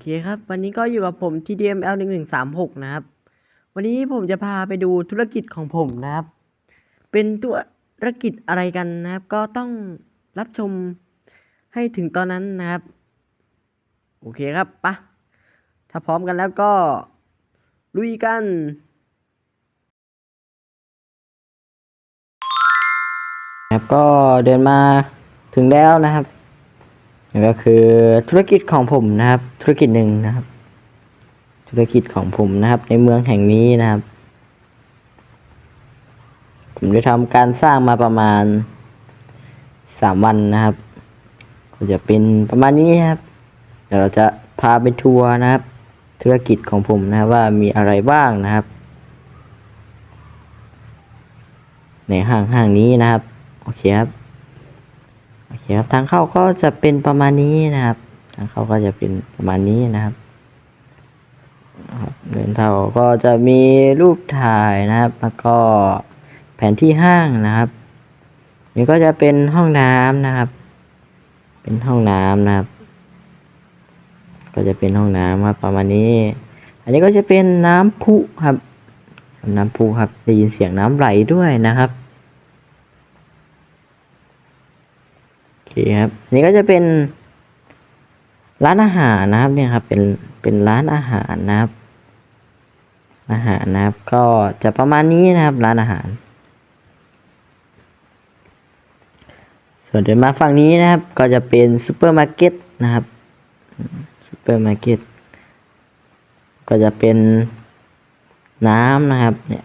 เคครับ วันนี้ก็อยู่กับผม TDML 1 1 3 6นะครับ วันนี้ผมจะพาไปดูธุรกิจของผมนะครับ เป็นธุรกิจอะไรกันนะครับ ก็ต้องรับชมให้ถึงตอนนั้นนะครับ โอเคครับปะถ้าพร้อมกันแล้วก็ลุยกันครับก็เดินมาถึงแล้วนะครับ นั่นก็คือธุรกิจของผมนะครับ ธุรกิจหนึ่งนะครับ ธุรกิจของผมนะครับ ในเมืองแห่งนี้นะครับ ผมได้ทำการสร้างมาประมาณสามวันนะครับ ก็จะเป็นประมาณนี้ครับเดี๋ยวเราจะพาไปทัวร์นะครับ ธุรกิจของผมนะครับว่ามีอะไรบ้างนะครับ ในห้างห้างนี้นะครับ โอเคครับ โอเคครับทางเข้าก็จะเป็นประมาณนี้นะครับ ทางเข้าก็จะเป็นประมาณนี้นะครับเดินเท่าก็จะมีรูปถ่ายนะครับแล้วก็แผนที่ห้างนะครับ นี่ก็จะเป็นห้องน้ำนะครับ เป็นห้องน้ำนะครับ ก็จะเป็นห้องน้ำครับประมาณนี้ อันนี้ก็จะเป็นน้ำพุครับ น้ำพุครับได้ยินเสียงน้ำไหลด้วยนะครับ โอเคครับนนี้ก็จะเป็นร้านอาหารนะครับเนี่ยครับเป็นเป็นร้านอาหารนะครับ อาหารนะครับ ก็จะประมาณนี้นะครับ ร้านอาหาร ส่วนเดินมาฝั่งนี้นะครับ ก็จะเป็นซูเปอร์มาร์เก็ตนะครับซูเปอร์มาร์เก็ตก็จะเป็นน้ำนะครับ เนี่ย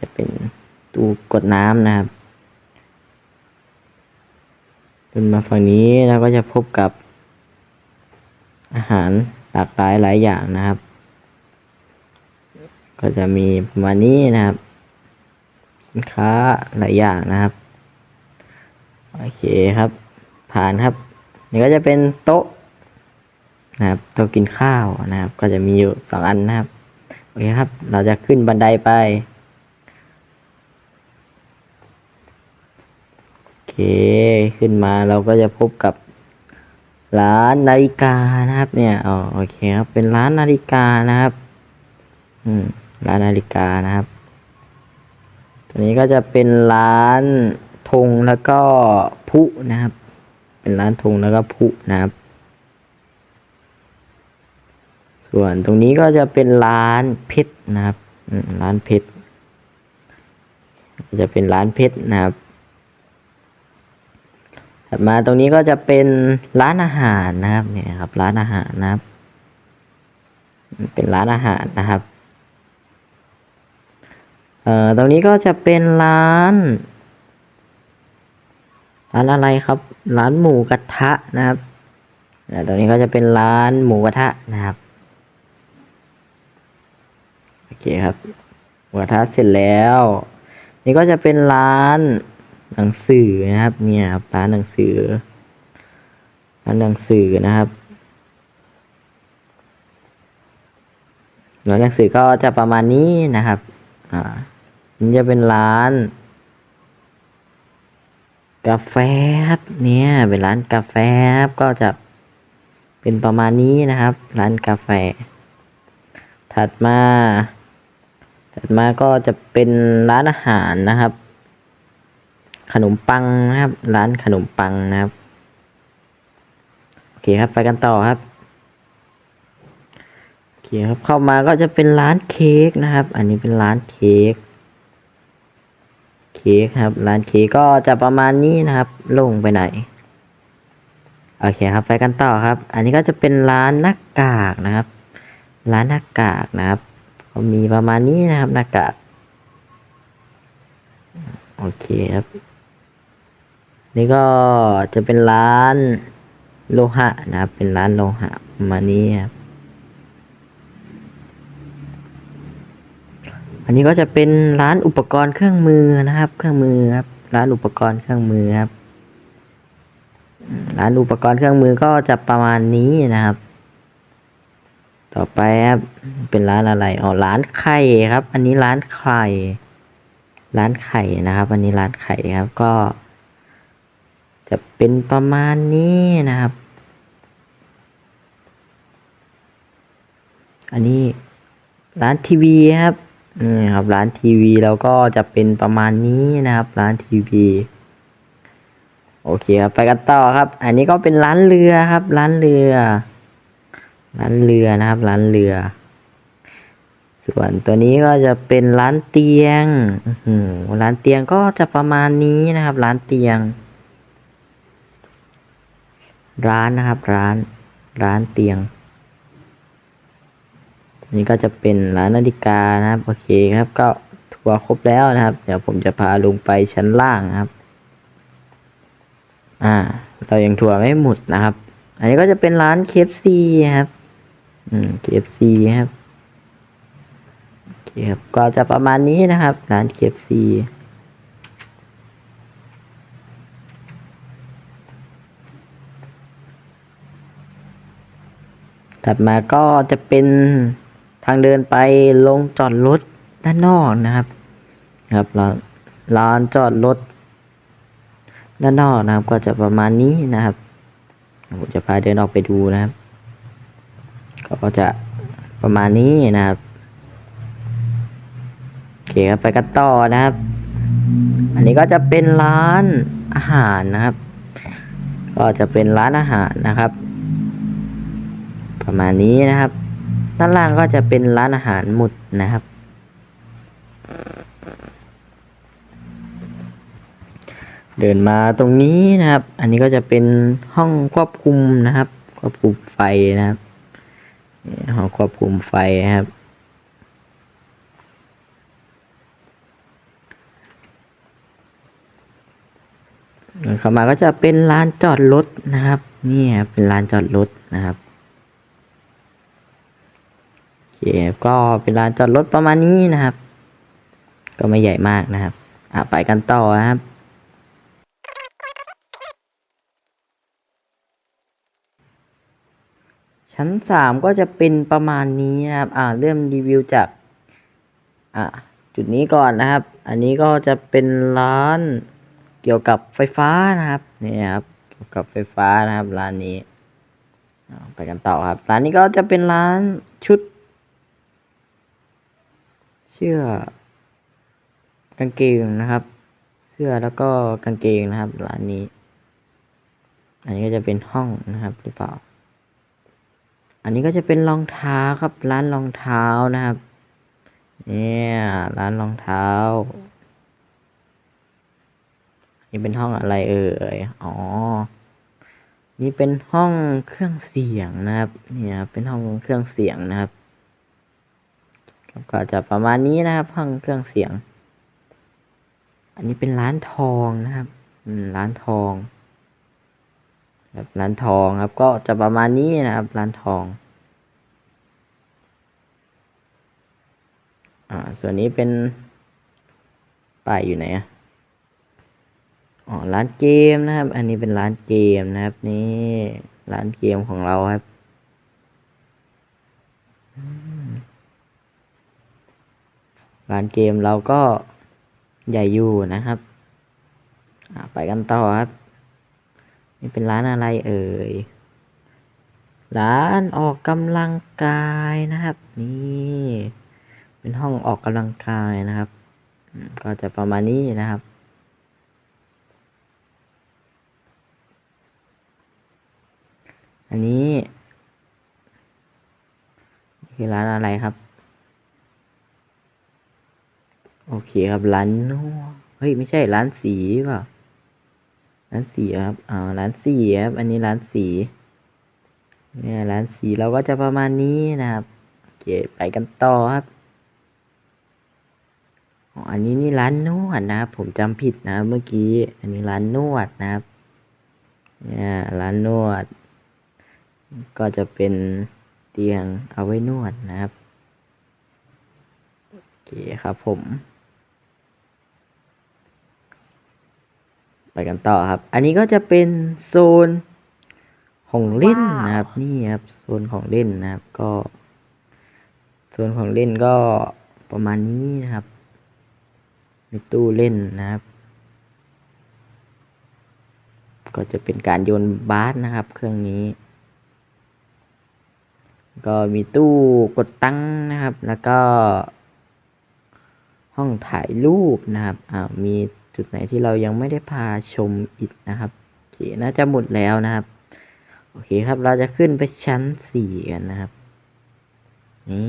จะเป็นตู้กดน้ำนะครับ เดินมาฝั่งนี้เราก็จะพบกับ อาหารหลากหลายหลายอย่างนะครับ ก็จะมีประมาณนี้นะครับ สินค้าหลายอย่างนะครับ โอเคครับ ผ่านครับนี่ก็จะเป็นโต๊ะนะครับโต๊ะกินข้าวนะครับ ก็จะมีอยู่สองอันนะครับโอเคครับ เราจะขึ้นบันไดไป โอ เคขึ้นมาเราก็จะพบกับร้านนาฬิกานะครับ เนี่ยอ๋อโอเคครับเป็นร้านนาฬิกานะครับอืมร้านนาฬิกานะครับ ตัวนี้ก็จะเป็นร้านธงแล้วก็พุนะครับ เป็นร้านธงแล้วก็พุนะครับ ส่วนตรงนี้ก็จะเป็นร้านเพชรนะครับร้านเพชรจะเป็นร้านเพชรนะครับ ถัดมาตรงนี้ก็จะเป็นร้านอาหารนะครับเนี่ยครับ ร้านอาหารนะครับ เป็นร้านอาหารนะครับเอ่อตรงนี้ก็จะเป็นร้านร้านอะไรครับ ร้านหมูกระทะนะครับอ่าตรงนี้ก็จะเป็นร้านหมูกระทะนะครับโอเคครับหมูกระทะเสร็จแล้ว นี่ก็จะเป็นร้าน หนังสือนะครับ เนี่ยร้านหนังสือร้านหนังสือนะครับร้านหนังสือก็จะประมาณนี้นะครับ อ่านี่จะเป็นร้าน กาแฟครับเนี่ยเป็นร้านกาแฟครับก็จะเป็นประมาณนี้นะครับ ร้านกาแฟ ถัดมา ถัดมาก็จะเป็นร้านอาหารนะครับ ขนมปังนะครับ ร้านขนมปังนะครับ โอเคครับไปกันต่อครับโอเคครับเข้ามาก็จะเป็นร้านเค้กนะครับ อันนี้เป็นร้านเค้กเค้กครับ ร้านเค้กก็จะประมาณนี้นะครับลงไปไหนโอเคครับไปกันต่อครับ อันนี้ก็จะเป็นร้านหน้ากากนะครับ ร้านหน้ากากนะครับก็มีประมาณนี้นะครับหน้ากากโอเคครับ นี่ก็จะเป็นร้านโลหะนะครับ เป็นร้านโลหะประมาณนี้ครับ อันนี้ก็จะเป็นร้านอุปกรณ์เครื่องมือนะครับ เครื่องมือครับ ร้านอุปกรณ์เครื่องมือครับ ร้านอุปกรณ์เครื่องมือก็จะประมาณนี้นะครับ ต่อไปครับ เป็นร้านอะไร อ๋อ ร้านไข่ครับ อันนี้ร้านไข่ ร้านไข่นะครับ อันนี้ร้านไข่ครับ ก็ จะเป็นประมาณนี้นะครับ อันนี้ร้านทีวีครับนี่ครับร้านทีวีแล้วก็จะเป็นประมาณนี้นะครับ ร้านทีวีโอเคครับไปกันต่อครับ อันนี้ก็เป็นร้านเรือครับ ร้านเรือ ร้านเรือนะครับ ร้านเรือ ส่วนตัวนี้ก็จะเป็นร้านเตียงร้านเตียงก็จะประมาณนี้นะครับ ร้านเตียง ร้านนะครับ ร้านร้านเตียงอันนี้ก็จะเป็นร้านนาฬิกานะครับ โอเคครับ ก็ทัวร์ครบแล้วนะครับ เดี๋ยวผมจะพาลงไปชั้นล่างนะครับ อ่า เรายังทัวร์ไม่หมดนะครับ อันนี้ก็จะเป็นร้าน KFC ครับ อืม KFC ครับโอเคครับ ก็จะประมาณนี้นะครับ ร้าน KFC ถัดมาก็จะเป็นทางเดินไปลงจอดรถด้านนอกนะครับ ครับร้านร้านจอดรถด้านนอกนะครับ ก็จะประมาณนี้นะครับผมจะพาเดินออกไปดูนะครับ ก็จะประมาณนี้นะครับโอเคครับไปกันต่อนะครับ อันนี้ก็จะเป็นร้านอาหารนะครับ ก็จะเป็นร้านอาหารนะครับ ประมาณนี้นะครับ ด้านล่างก็จะเป็นร้านอาหารหมุดนะครับ เดินมาตรงนี้นะครับ อันนี้ก็จะเป็นห้องควบคุมนะครับ ควบคุมไฟนะครับห้องควบคุมไฟนะครับเข้ามาก็จะเป็นลานจอดรถนะครับ นี่ครับเป็นลานจอดรถนะครับ คก็เป็นลานจอดรถประมาณนี้นะครับ ก็ไม่ใหญ่มากนะครับอะไปกันต่อครับ ชั้นสามก็จะเป็นประมาณนี้นะครับ อ่าเริ่มรีวิวจาก อ่าจุดนี้ก่อนนะครับ อันนี้ก็จะเป็นร้านเกี่ยวกับไฟฟ้านะครับนี่ครับเกี่ยวกับไฟฟ้านะครับร้านนี้อ่าไปกันต่อครับ ร้านนี้ก็จะเป็นร้านชุด สื้อกางเกงนะครับ เสื้อแล้วก็กางเกงนะครับร้านนี้ อันนี้ก็จะเป็นห้องนะครับหรือเปล่า อันนี้ก็จะเป็นรองเท้าครับร้านรองเท้านะครับ เนี่ยร้านรองเท้านี่เป็นห้องอะไรเอ่ย อ๋อ นี่เป็นห้องเครื่องเสียงนะครับ เนี่ยเป็นห้องเครื่องเสียงนะครับครับ ก็จะประมาณนี้นะครับห้องเครื่องเสียง อันนี้เป็นร้านทองนะครับร้านทองครับร้านทองครับ ก็จะประมาณนี้นะครับ ร้านทองอ่าส่วนนี้เป็นป้ายอยู่ไหนอะอ๋อร้านเกมนะครับ อันนี้เป็นร้านเกมนะครับ นี่ร้านเกมของเราครับ ร้านเกมเราก็ใหญ่อยู่นะครับไปกันต่อครับ นี่เป็นร้านอะไรเอ่ย ร้านออกกำลังกายนะครับ นี่เป็นห้องออกกำลังกายนะครับ ก็จะประมาณนี้นะครับอันนี้คือร้านอะไรครับ โอเคครับร้านนวดเฮ้ยไม่ใช่ร้านสีเปล่าร้านสีครับอ่าร้านสีครับอันนี้ร้านสีเนี่ยร้านสีเราก็จะประมาณนี้นะครับโอเคไปกันต่อครับอันนี้นี่ร้านนวดนะครับผมจำผิดนะเมื่อกี้ อันนี้ร้านนวดนะครับเนี่ยร้านนวด ก็จะเป็นเตียงเอาไว้นวดนะครับโอเคครับผม ไปกันต่อครับ อันนี้ก็จะเป็นโซนของเล่นนะครับ นี่ครับโซนของเล่นนะครับ ก็ โซนของเล่นก็ประมาณนี้นะครับ มีตู้เล่นนะครับ ก็จะเป็นการโยนบาสนะครับ เครื่องนี้ ก็มีตู้กดตั้งนะครับ แล้วก็ ห้องถ่ายรูปนะครับอ่ามี จุดไหนที่เรายังไม่ได้พาชมอีกนะครับโอเคน่าจะหมดแล้วนะครับ โอเคครับเราจะขึ้นไปชั้นสี่กันนะครับนี่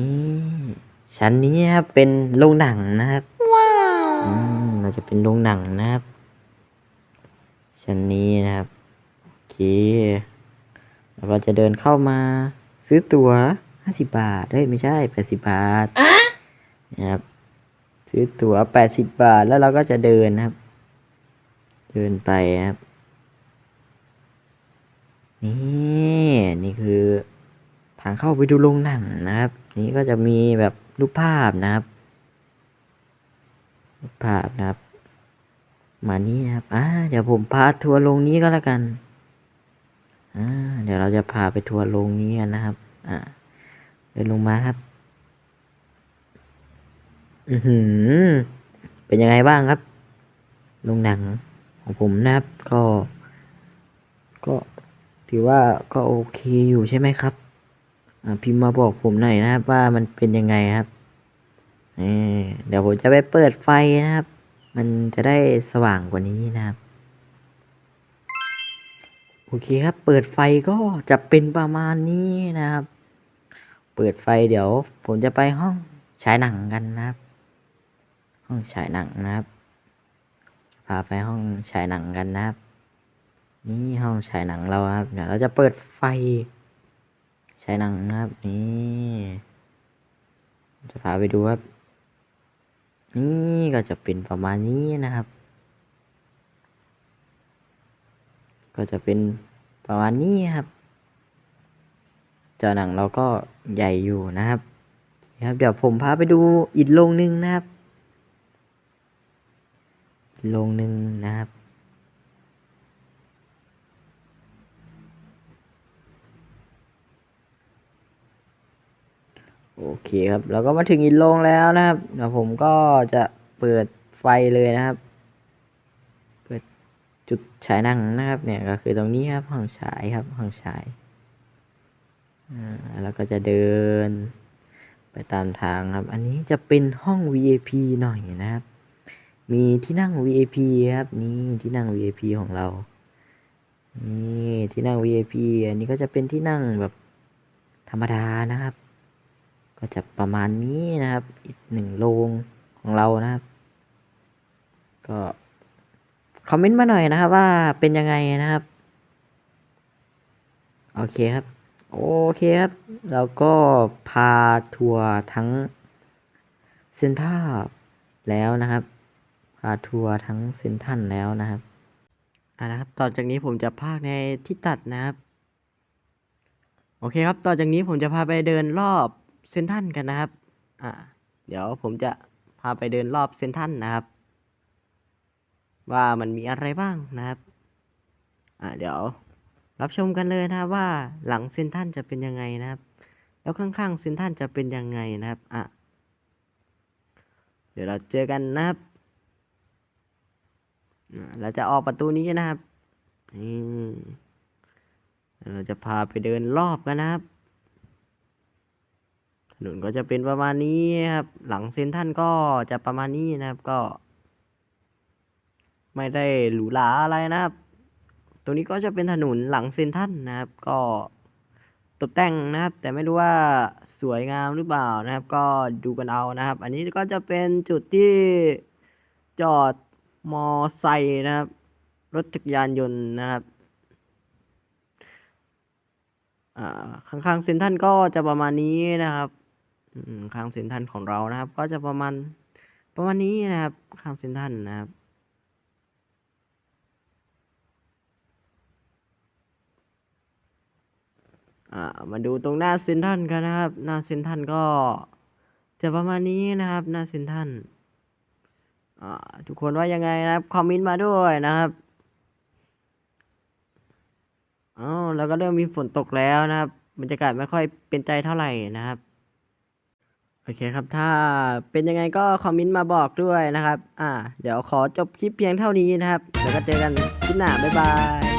ชั้นนี้ครับเป็นโรงหนังนะครับอืมเราจะเป็นโรงหนังนะครับ ชั้นนี้นะครับโอเคแล้วก็จะเดินเข้ามาซื้อตั๋วห้าสิบบาทเฮ้ยไม่ใช่แปดสิบบาทนะครับ ซื้อตั๋วแปดสิบบาทแล้วเราก็จะเดินครับ เดินไปครับ นี่นี่คือ ทางเข้าไปดูโรงหนังนะครับ นี่ก็จะมีแบบรูปภาพนะครับรูปภาพนะครับ มานี่นะครับอ่าเดี๋ยวผมพาทัวร์ลงนี้ก็แล้วกันอ่าเดี๋ยวเราจะพาไปทัวร์ลงนี้กันนะครับ อ่าเดินลงมาครับ อือหือ เป็นยังไงบ้างครับโรงหนังของผมนะครับ ก็ ก็ถือว่าก็โอเคอยู่ใช่ไหมครับพิมพ์มาบอกผมหน่อยนะครับ ว่ามันเป็นยังไงครับเดี๋ยวผมจะไปเปิดไฟนะครับ มันจะได้สว่างกว่านี้นะครับ โอเคครับ เปิดไฟก็จะเป็นประมาณนี้นะครับ เปิดไฟเดี๋ยว ผมจะไปห้องฉายหนังกันนะครับ ห้องฉายหนังนะครับ พาไปห้องฉายหนังกันนะครับ นี่ห้องฉายหนังเราครับ เดี๋ยวเราจะเปิดไฟฉายหนังนะครับ นี่ จะพาไปดูครับ นี่ก็จะเป็นประมาณนี้นะครับ ก็จะเป็นประมาณนี้ครับจอหนังเราก็ใหญ่อยู่นะครับครับ เดี๋ยวผมพาไปดูอีกโรงหนึ่งนะครับ อีกโรงหนึ่งนะครับ โอเคครับ เราก็มาถึงอีกโรงแล้วนะครับเดี๋ยวผมก็จะเปิดไฟเลยนะครับ เปิดจุดฉายหนังนะครับ เนี่ยก็คือตรงนี้ครับห้องฉายครับห้องฉายอ่าแล้วก็จะเดินไปตามทางครับ อันนี้จะเป็นห้อง VIP หน่อยนะครับ มีที่นั่ง VIP ครับ นี่ที่นั่ง VIP ของเรา นี่ที่นั่ง VIP อันนี้ก็จะเป็นที่นั่งแบบธรรมดานะครับ ก็จะประมาณนี้นะครับ อีกหนึ่งโรงของเรานะครับ ก็คอมเมนต์มาหน่อยนะครับว่าเป็นยังไงนะครับ โอเคครับ โอเคครับเราก็พาทัวร์ทั้งเซ็นทรัลแล้วนะครับ ทัวร์ทั้งเซนทันแล้วนะครับอ่านะครับ ต่อจากนี้ผมจะพากในที่ตัดนะครับ โอเคครับ ต่อจากนี้ผมจะพาไปเดินรอบเซนทันกันนะครับ อ่า เดี๋ยวผมจะพาไปเดินรอบเซนทันนะครับ ว่ามันมีอะไรบ้างนะครับ อ่า เดี๋ยวรับชมกันเลยนะว่าหลังเซนทันจะเป็นยังไงนะครับ แล้วข้างๆเซนทันจะเป็นยังไงนะครับอะเดี๋ยวเราเจอกันนะครับ เราจะออกประตูนี้นะครับเราจะพาไปเดินรอบกันนะครับ ถนนก็จะเป็นประมาณนี้ครับ หลังเซนทรันก็จะประมาณนี้นะครับก็ ไม่ได้หรูหราอะไรนะครับ ตรงนี้ก็จะเป็นถนนหลังเซนทรันนะครับ ก็ตกแต่งนะครับ แต่ไม่รู้ว่าสวยงามหรือเปล่านะครับ ก็ดูกันเอานะครับ อันนี้ก็จะเป็นจุดที่จอด มอไซค์นะครับ รถจักรยานยนต์นะครับอ่าข้างๆเซนทันก็จะประมาณนี้นะครับข้างเซนทันของเรานะครับ ก็จะประมาณประมาณนี้นะครับข้างเซนทันนะครับมาดูตรงหน้าเซนทันกันนะครับ หน้าเซนทันก็จะประมาณนี้นะครับ หน้าเซนทัน ทุกคนว่ายังไงนะครับคอมเมนต์มาด้วยนะครับอ๋อแล้วก็เริ่มมีฝนตกแล้วนะครับบรรยากาศไม่ค่อยเป็นใจเท่าไหร่นะครับโอเคครับ ถ้าเป็นยังไงก็คอมเมนต์มาบอกด้วยนะครับ อ่า เดี๋ยวขอจบคลิปเพียงเท่านี้นะครับเดี๋ยวก็เจอกันคลิปหน้า บ๊ายบาย